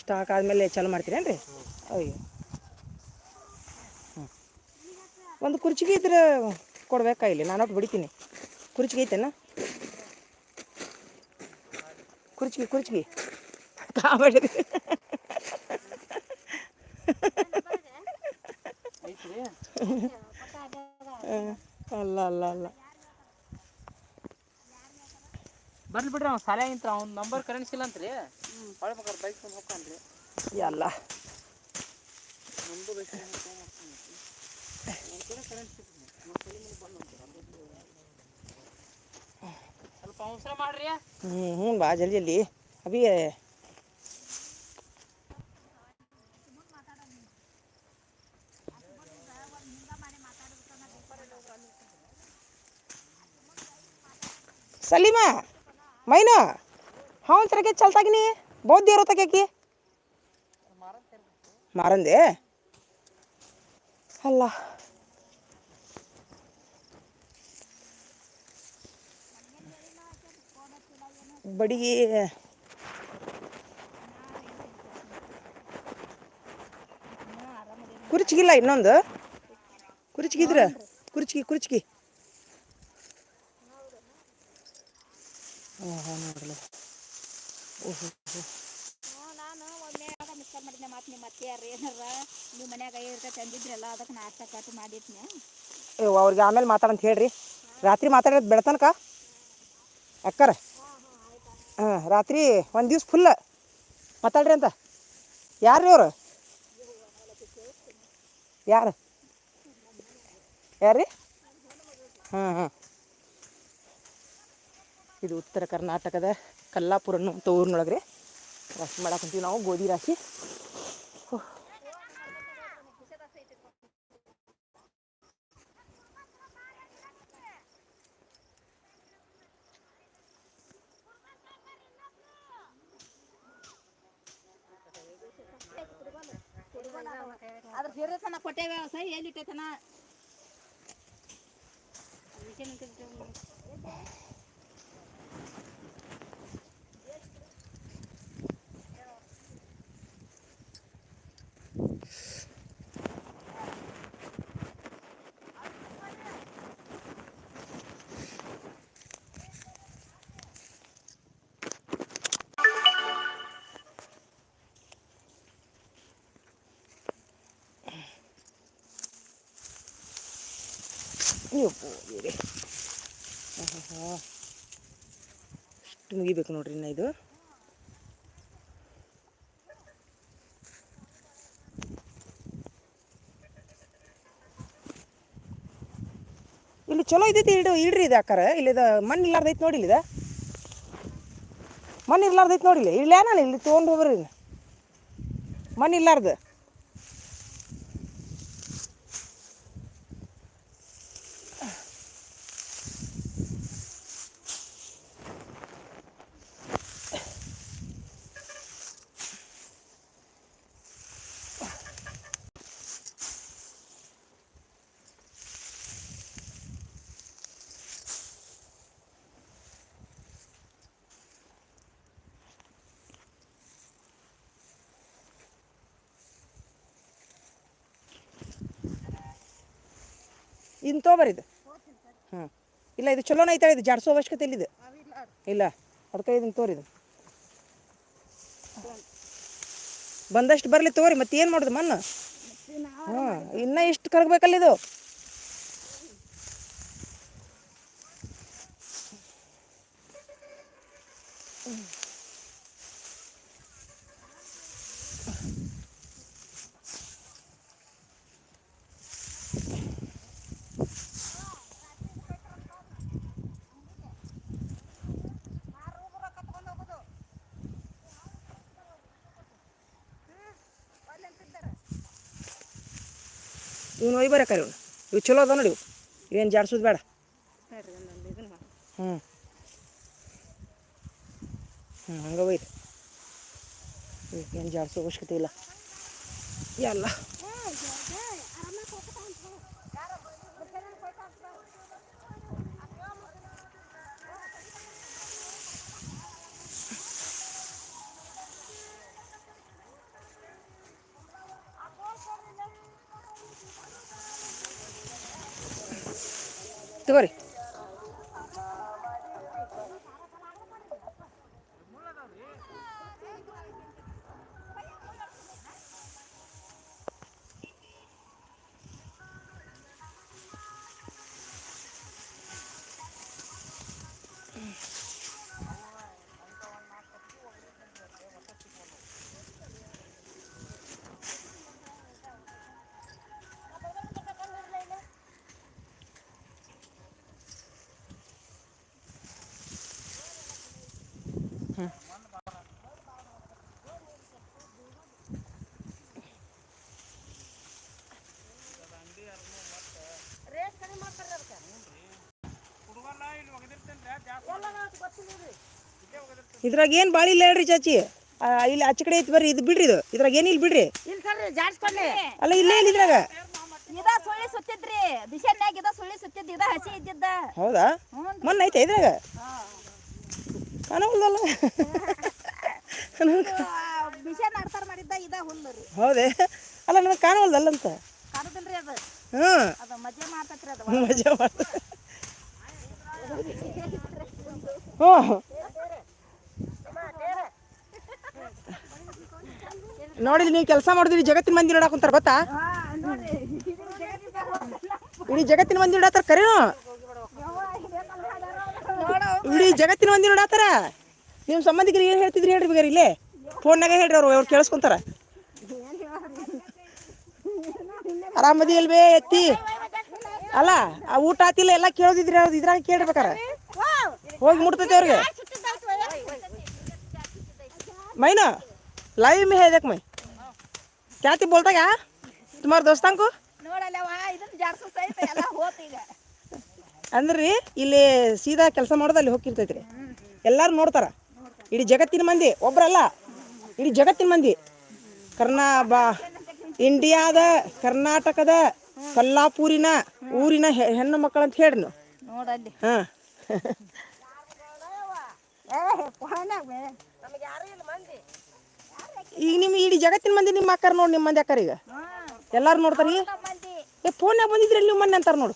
Stock ಆದಮೇಲೆ ಚಾಲು ಮಾಡ್ತೀರೇನು ರೀ ಅಯ್ಯೋ. ಹ್ಞೂ ಒಂದು ಕುರ್ಚಿಗೆ ಇದ್ರೆ ಕೊಡ್ಬೇಕಾ ಇಲ್ಲಿ? ನಾನು ಒಟ್ಟು ಬಿಡ್ತೀನಿ. ಕುರ್ಚಿಗೆ ಐತೆನಾ? ಕುರ್ಚಿಗೆ ಕುರ್ಚಿಗೆ. ಐತ್ರಿ ಅಲ್ಲ ಅಲ್ಲ ಅಲ್ಲ. ಬರ್ಲಿ ಬಿಡ್ರಿ ಅವ್ನು ಸಾಲ ಇಂತ ಅವ್ನ ನಂಬರ್ ಕರೆನ್ಸಿ ಇಲ್ಲ ಅಂತ್ರಿ. ಹೊಳ್ಬೇಕಾರೆ ಬೈಕ್ ತಂದು ಹೋಗ್ತಾನ್ರಿ ಎಲ್ಲ ನಮ್ದು ಬೈಕ್ ಸ್ವಲ್ಪ ಅವಸರ ಮಾಡ್ರಿ. ಹ್ಞೂ ಹ್ಞೂ ಬಾ ಜಲ್ದಿ ಜಲ್ದಿ. ಅಭಿ ಸಲೀಮಾ. मैना ಹಾಂ ಸರಿಗೆ ಚಲ್ತಾಗಿನಿ? ಬೌದ್ಧ ಇರೋ ತಗೇಕಿ ಮಾರಂದೆ? ಅಲ್ಲ. ಬಡಿಗೆ. ಕುರ್ಚಿಗಿಲ್ಲ ಇನ್ನೊಂದು? ಕುರ್ಚಿಗಿದ್ರ? ಕುರ್ಚಿಗಿ, ಕುರುಚಿಗಿ. ಏನಾರ ಅವ್ರಿಗೆ ಆಮೇಲೆ ಮಾತಾಡಂತ ಹೇಳ್ರಿ. ರಾತ್ರಿ ಮಾತಾಡೋದು ಬೆಳತನಕ? ಅಕ್ಕರ ಹಾಂ, ರಾತ್ರಿ ಒಂದು ದಿವ್ಸ ಫುಲ್ ಮಾತಾಡ್ರಿ ಅಂತ. ಯಾರು ರೀ ಅವರು? ಯಾರು? ಯಾರು ರೀ ಹಾಂ ಹಾಂ. ಇದು ಉತ್ತರ ಕರ್ನಾಟಕದ ಕಲ್ಲಾಪುರ ಅನ್ನುವಂಥ ಊರಿನೊಳಗೆ ರೀ ರಾಶಿ ಮಾಡಕ್ಕೆ ನಾವು ಗೋಧಿ ರಾಶಿ. ಅದ್ರ ಹಿರತನ ಕೊಟ್ಟೆ ಸೈ ಎಲ್ಲಿಟ್ಟೈತನ ಯಪ್ಪೋ ದೇವ್ರೇ ಆಹಾಹಾ. ಇಷ್ಟು ಮುಗಿಬೇಕು ನೋಡ್ರಿ ಇನ್ನು ಇದು? ಇಲ್ಲಿ ಚಲೋ ಇದೈತಿ ಇಡು ಇಡ್ರಿ ಇದು ಅಕ್ಕಾರ ಇಲ್ಲಿದ ಮಣ್ಣು ಇಲ್ಲಾರ್ದೈತಿ ನೋಡಿ ಇಲ್ಲಿದ. ಮಣ್ಣು ಇರ್ಲಾರ್ದೈತಿ ನೋಡಿ ಇಲ್ಲಿ. ಇಲ್ಲ ನಾನು ಇಲ್ಲಿ ತೊಗೊಂಡು ಹೋಗ್ರಿ ಮಣ್ಣು ಇಲ್ಲಾರ್ದು ಇನ್ನು ತೊಗೊಬರಿದು ಹಾಂ ಇಲ್ಲ, ಇದು ಚಲೋನ ಐತಾಳೆ ಇದು ಜಾಡ್ಸೋ ಅವಶ್ಯಕತೆ ಇಲ್ಲ ಇದು. ಇಲ್ಲ, ಅದಕ್ಕೆ ಇದನ್ನು ತೋರಿ ಇದು ಬಂದಷ್ಟು ಬರಲಿ ತೋರಿ, ಮತ್ತೇನು ಮಾಡೋದು ಮಣ್ಣು? ಹಾಂ ಇನ್ನೂ ಇಷ್ಟು ಕರಗಬೇಕಲ್ಲ ಇದು? ಇವನು ಒಯ್ ಬರಕರಿ ಇವನು. ಇವು ಚಲೋ ಅದ ನೋಡಿ ಇವು ಇವೇನು ಜಾಡ್ಸೋದು ಬೇಡ. ಹ್ಞೂ ಹ್ಞೂ ಹಂಗೆ ಒಯ್ದು ಏನು ಜಾಡ್ಸೋ ಅವಶ್ಯಕತೆ ಇಲ್ಲ. ಎಲ್ಲ. ಇದ್ರಾಗ ಏನು ಬಾಳಿ ಇಲ್ಲ ಹೇಳ್ರಿ ಚಾಚಿ. ಆ, ಇಲ್ಲಿ ಆಚೆ ಕಡೆ ಐತಿ ಬರ್ರಿ ಇದು ಬಿಡ್ರಿ ಇದು. ಇದ್ರಾಗ ಏನಿಲ್ಲ ಬಿಡ್ರಿ? ಇಲ್ಲ ಸರಿ ಜಾಡ್ಸ್ಕೊಂಡೆ ಅಲ್ಲ ಇಲ್ಲೇ ಇಲ್ಲ ಇದ್ರಾಗ? ಇದ ಸುಳ್ಳಿ ಸುತ್ತಿದ್ರಿ. ಬಿಸಿನ್ಯಾಗ ಇದ ಸುಳ್ಳಿ ಸುತ್ತಿದ್ ಇದ ಹಸಿ ಇದ್ದಿದ್ದ. ಹೌದಾ? ಮೊನ್ನೆ ಐತೆ ಇದ್ರಾಗ? ಕಾಣವಲ್ದಲ್ಲ ಬಿಸಿನ್ ಅಡ್ತಾರ ಮಾಡಿದ್ದ ಇದ ಹುಲ್ಲು ರೀ. ಹೌದೇ? ಅಲ್ಲ ನನಗೆ ಕಾಣವಲ್ದಲ್ಲ ಅಂತ ಕಾಣುದಿಲ್ರಿ ಅದು. ಹ್ಞೂ. ಅದು ಮಜಾ ಮಾಡ್ತೈತ್ರಿ ಅದು. ಮಜಾ ಮಾಡ ಹ್ಞೂ ನೋಡಿಲಿ ನೀವು ಕೆಲಸ ಮಾಡಿದ್ರಿ ಜಗತ್ತಿನ ಮಂದಿ ನೋಡಾಕುಂತಾರ ಗೊತ್ತಾ? ಇಡೀ ಜಗತ್ತಿನ ಮಂದಿ ನೋಡತ್ತಾರ ಕರೆಯೋ ಇಡೀ ಜಗತ್ತಿನ ಮಂದಿ ನೋಡತ್ತಾರ ನಿಮ್ಮ ಸಂಬಂಧಿಕರಿಗೆ ಏನು ಹೇಳ್ತಿದ್ರಿ ಹೇಳ್ರಿ ಇಲ್ಲಿ ಇಲ್ಲೇ? ಫೋನ್ನಾಗ ಹೇಳ್ರಿ ಅವ್ರು ಅವ್ರು ಕೇಳಿಸ್ಕೊಂತಾರ. ಆರಾಮದಿ ಅಲ್ವೇ ಎತ್ತಿ? ಅಲ್ಲ ಆ ಊಟ ಆತಿಲ್ಲ ಎಲ್ಲ ಕೇಳೋದಿದ್ರಿ ಅವ್ರು ಇದ್ರಾಗ ಕೇಳಿರ್ಬೇಕಾರ ಹೋಗಿ ಮುಟ್ತೈತೆ ಅವ್ರಿಗೆ? ಮೈನ? लाइव में है देख मैं क्या थी बोलता क्या तुम्हारे दोस्तां को ನೋಡಲ್ಲವ ಇದನ್ನ ಜಾಡ್ಸು ಸಹಿತ ಎಲ್ಲ ಹೋತ್ ಈಗ ಅಂದ್ರಿ ಇಲ್ಲಿ ಸೀದಾ ಕೆಲಸ ಮಾಡೋದು ಅಲ್ಲಿ ಹೋಗಿರ್ತೈತ್ರಿ ಎಲ್ಲಾರು ನೋಡ್ತಾರ ಇಡೀ ಜಗತ್ತಿನ ಮಂದಿ ಒಬ್ರಲ್ಲ ಇಡೀ ಜಗತ್ತಿನ ಮಂದಿ ಕರ್ನಾ ಬಾ ಇಂಡಿಯಾದ ಕರ್ನಾಟಕದ ಕೊಲ್ಲಾಪುರಿನ ಊರಿನ ಹೆ- ಹೆಣ್ಣು ಮಕ್ಕಳು ಅಂತ ಹೇಳ್ರಿ ನೀವು ನೋಡಲ್ಲಿ ಹಾಂ ಈಗ ನಿಮ್ ಇಡೀ ಜಗತ್ತಿನ ಮಂದಿ ನಿಮ್ಮ ಅಕ್ಕಾರ ನೋಡಿ ನಿಮ್ಮ ಮಂದಿ ಅಕ್ಕಾರ ಈಗ. ಎಲ್ಲಾರು ನೋಡ್ತಾರೀ ಏ ಫೋನ್ಯಾಗ ಬಂದಿದ್ರಿ ನೀವು ಮೊನ್ನೆ ಅಂತಾರೆ ನೋಡು.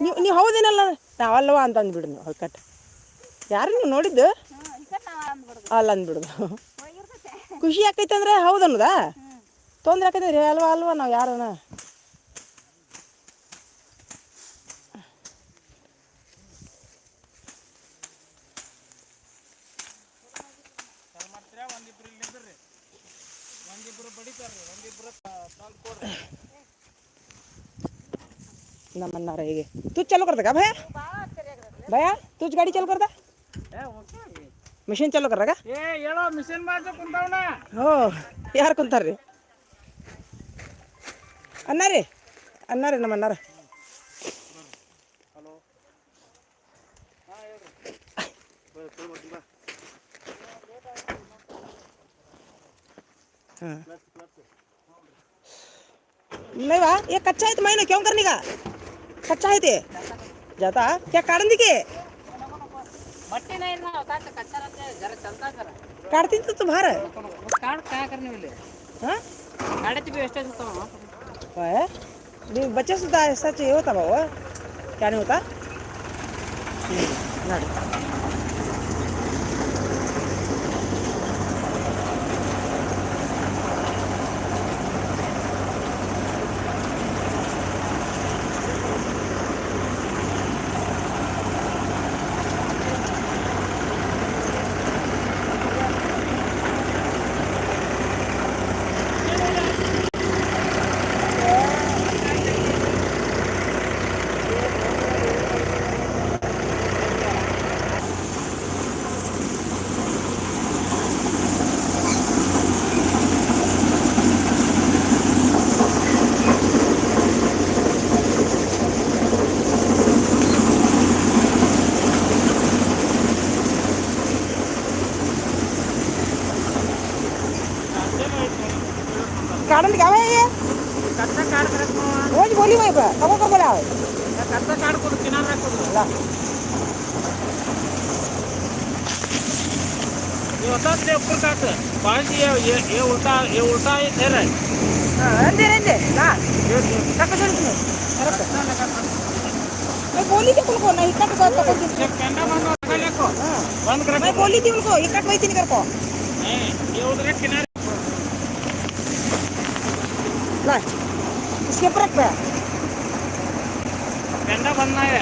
ನೀವು ನೀವು ಹೌದೇನಲ್ಲ? ನಾವಲ್ಲವ ಅಂತ ಅಂದ್ಬಿಡು ನೀವು ಹೋಗಿ ಕಟ್ ಯಾರು ನೀವು ನೋಡಿದ್ದು? ಅಲ್ಲ ಅಂದ್ಬಿಡುದು. ಖುಷಿ ಆಕೈತೆ ಅಂದ್ರೆ ಅನ್ನೋದಾ? ತೊಂದ್ರೆ ಆಕೈತೆ ಅಲ್ವಾ ಅಲ್ವಾ ನಾವು ಯಾರನ? नमन्ना रहेगी तू चालू कर देगा भैया भैया तुझ गाड़ी चालू कर दा मशीन चालू कर रहा ಏ ಹೇಳೋ ಮಿಷಿನ್ ಬಾಜು ಕುಂತಾವಣ ಓ ಯಾರು ಕುಂತಾರ್ರಿ ಅನ್ನಾರಿ ಅನ್ನಾರಿ ನಮ್ಮ ಅನ್ನಾರ हाँ नहीं बा ये कच्चा है तो मैंने क्यों करने का कच्चा है ते जाता क्या कारण दिखे काटती तो तुम्हारा काट क्या करने वाले हाँ काटे भी वेस्टेज होता है वह नहीं बच्चे सुधा ऐसा चाहिए होता बाबा क्या नहीं होता नहीं Wala. ये होता है ऊपर का तो पानी ये ये ये उल्टा ये उल्टा ही दे रहा है हाँ अंदर अंदर ना ये तक जोड़ क्यों अरे कितना लगा मैं बोली थी उनको नहीं तक जोड़ तक जोड़ ये कैंडा बंद कर ले को बंद कर मैं बोली थी उनको ये कट वही थी नहीं कर को नहीं ये उधर किनारे ला इसके ऊपर रख पे पेंडा बनना है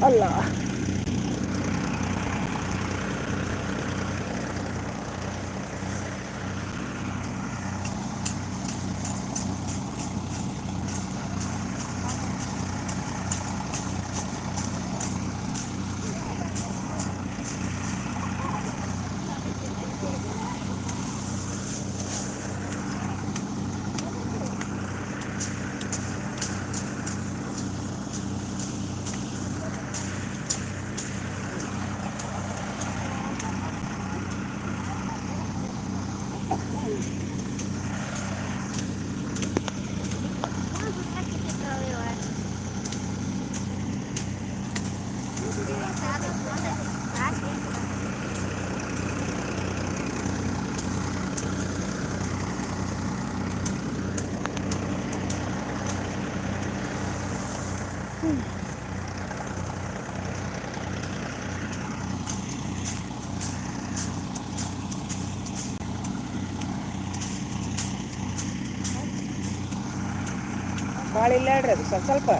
ಅಲ್ಲ ಭಾಳ ಇಲ್ಲ ಹೇಳ್ರಿ ಅದು ಸ್ವಲ್ಪ ಸ್ವಲ್ಪ.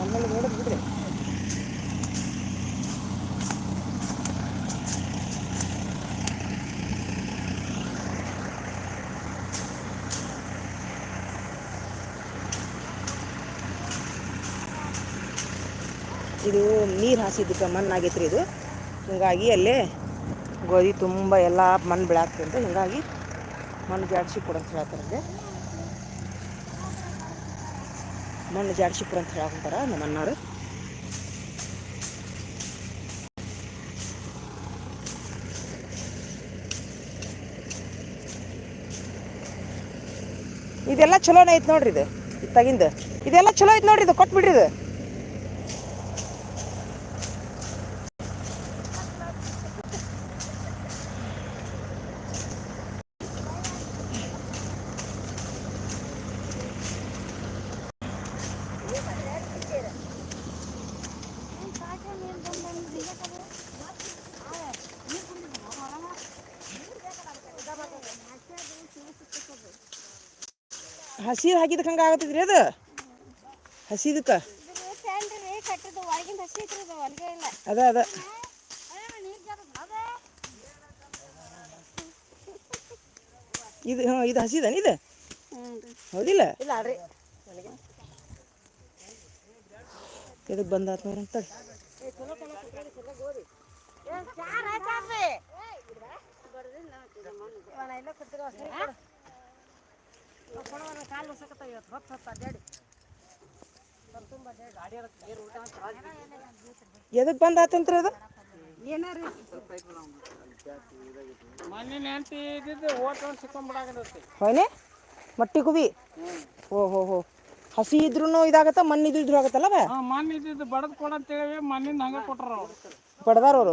ಆಮೇಲೆ ನೋಡೋದು ಬಿಡ್ರಿ. ಇದು ನೀರು ಹಾಸಿದ್ದಕ್ಕೆ ಮಣ್ಣು ಆಗೈತ್ರಿ ಇದು. ಹಿಂಗಾಗಿ ಅಲ್ಲೇ ಗೋಧಿ ತುಂಬ ಎಲ್ಲ ಮಣ್ಣು ಬೆಳಾಗ್ತದೆ ಅಂತ ಹಿಂಗಾಗಿ ಮಣ್ಣು ಜಾಡ್ಸಿ ಕೊಡಂತ ಹೇಳ್ತಾರಂತೆ ಮಣ್ಣು ಜಾಡ್ಸಿ ಕೊಡು ಅಂತ ಹೇಳ್ಕೊಂತಾರ ನಮ್ಮ ಅಣ್ಣವ್ರು. ಇದೆಲ್ಲ ಚಲೋನೇ ಐತೆ ನೋಡ್ರಿ ಇದು, ಇತ್ತಾಗಿಂದ. ಇದೆಲ್ಲ ಚಲೋ ಐತೆ ನೋಡ್ರಿ ಇದು, ಕೊಟ್ಬಿಡ್ರಿ ಇದು. ಹಸಿದು ಹಾಕಿದಕ್ಕೆ ಹಂಗೆ ಆಗತ್ತೈತ್ರಿ ಅದು? ಹಸಿದಕ್ಕೆ? ಅದು ಅದ. ಇದು ಹಾಂ ಇದು ಹಸಿದನ ಇದು? ಹೌದಿಲ್ಲ? ಅಂತ ಎದಕ್ಕೆ ಬಂದಾತಂತ್ರಿ ಅದು ಮೊನ್ನೆ ನೆಂಟಿ ಇದ್ದಿದ್ದು ಓಟ್ ಮಟ್ಟಿ ಕುಬಿ ಓ ಹೋ ಹೋ. ಹಸಿ ಇದ್ರೂ ಇದಾಗತ್ತ ಮಣ್ಣು ಇದ್ರೂ ಆಗತ್ತಲ್ಲ ಬೇ ಇದ್ದಿದ್ದು ಬಡದ್ ಕೊಡಂತೇಳಿ ಮಣ್ಣಿಂದ ಹಂಗೆ ಕೊಟ್ರ ಅವ್ರು ಬಡದಾರ ಅವರು.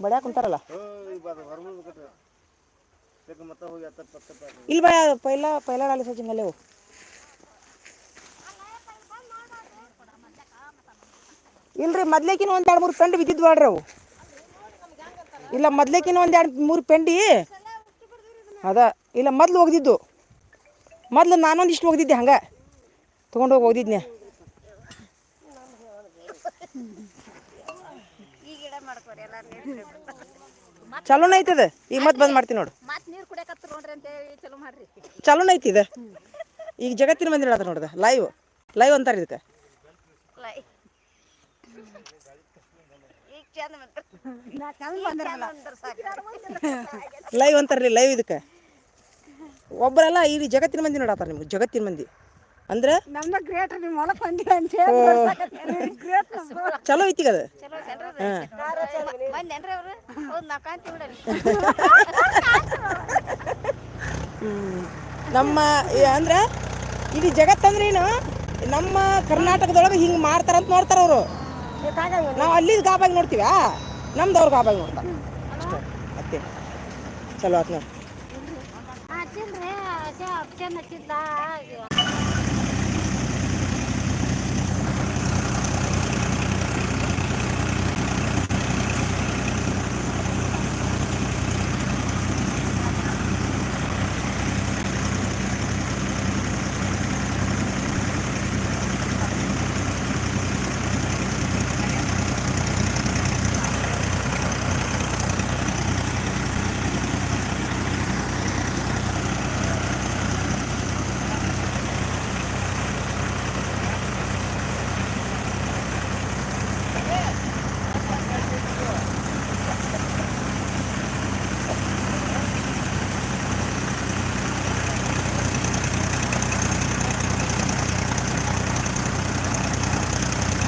ಬಡ್ಯಾಕ ಕುಂತಾರಲ್ಲ? ಇಲ್ಲ ಭಯ ಪೈಲ ಪೈಲ ರಾಲಿ ಸಚಿಂಗಲ್ಲೇ ಇಲ್ಲ ಇಲ್ರಿ ಮೊದ್ಲೇಕಿನ ಒಂದು ಎರಡು ಮೂರು ಪೆಂಡ್ ಬಿದ್ದಿದ್ವು ಬಾಡ್ರಿ ಅವು. ಇಲ್ಲ ಮೊದ್ಲೇಕಿನ ಒಂದು ಎರಡು ಮೂರು ಪೆಂಡಿ. ಅದ ಇಲ್ಲ ಮೊದ್ಲು ಒಗ್ದಿದ್ದು ಮೊದ್ಲು ನಾನೊಂದು ಇಷ್ಟು ಒಗ್ದಿದ್ದೆ ಹಂಗೆ. ತೊಗೊಂಡೋಗಿ ಒಗ್ದಿದ್ನೆ ಚಲೋನ ಐತದ. ಈಗ ಮತ್ತೆ ಬಂದ್ ಮಾಡ್ತೀನಿ ನೋಡು. ಚಲೋನ ಐತಿ ಇದು? ಈಗ ಜಗತ್ತಿನ ಮಂದಿರ ಅದ ನೋಡ್ದ ಲೈವ್ ಲೈವ್ ಅಂತಾರೆ ಇದಕ್ಕೆ? ಲೈವ್ ಅಂತಾರ್ರಿ ಲೈವ್ ಇದಕ್ಕೆ? ಒಬ್ಬರಲ್ಲ ಇಲ್ಲಿ ಜಗತ್ತಿನ ಮಂದಿ ನೋಡತ್ತಾರ ನಿಮ್ಗೆ ಜಗತ್ತಿನ ಮಂದಿ. ಅಂದ್ರೆ? ನಮ್ಮ ಗ್ರೇಟ್ ನಿಮ್ಮ ಹೊಲಕ್ ಬಂದಿಲ್ಲ ಅಂತ ಗ್ರೇಟ್ ಚಲೋ ಐತಿ ಅದು ನಮ್ಮ ಅಂದ್ರೆ ಇಡೀ ಜಗತ್ತಂದ್ರೆ ಏನು? ನಮ್ಮ ಕರ್ನಾಟಕದೊಳಗೆ ಹಿಂಗೆ ಮಾಡ್ತಾರಂತ ನೋಡ್ತಾರ ಅವರು. ನಾವು ಅಲ್ಲಿ ಗಾಬಾಗಿ ನೋಡ್ತೀವಾ? ನಮ್ದು ಅವ್ರ ಗಾಬಾಗಿ ನೋಡ್ತಾರೆ. ಅಷ್ಟೇ. ಮತ್ತೆ ಚಲೋ ಆತ್ ನೋಡಿ.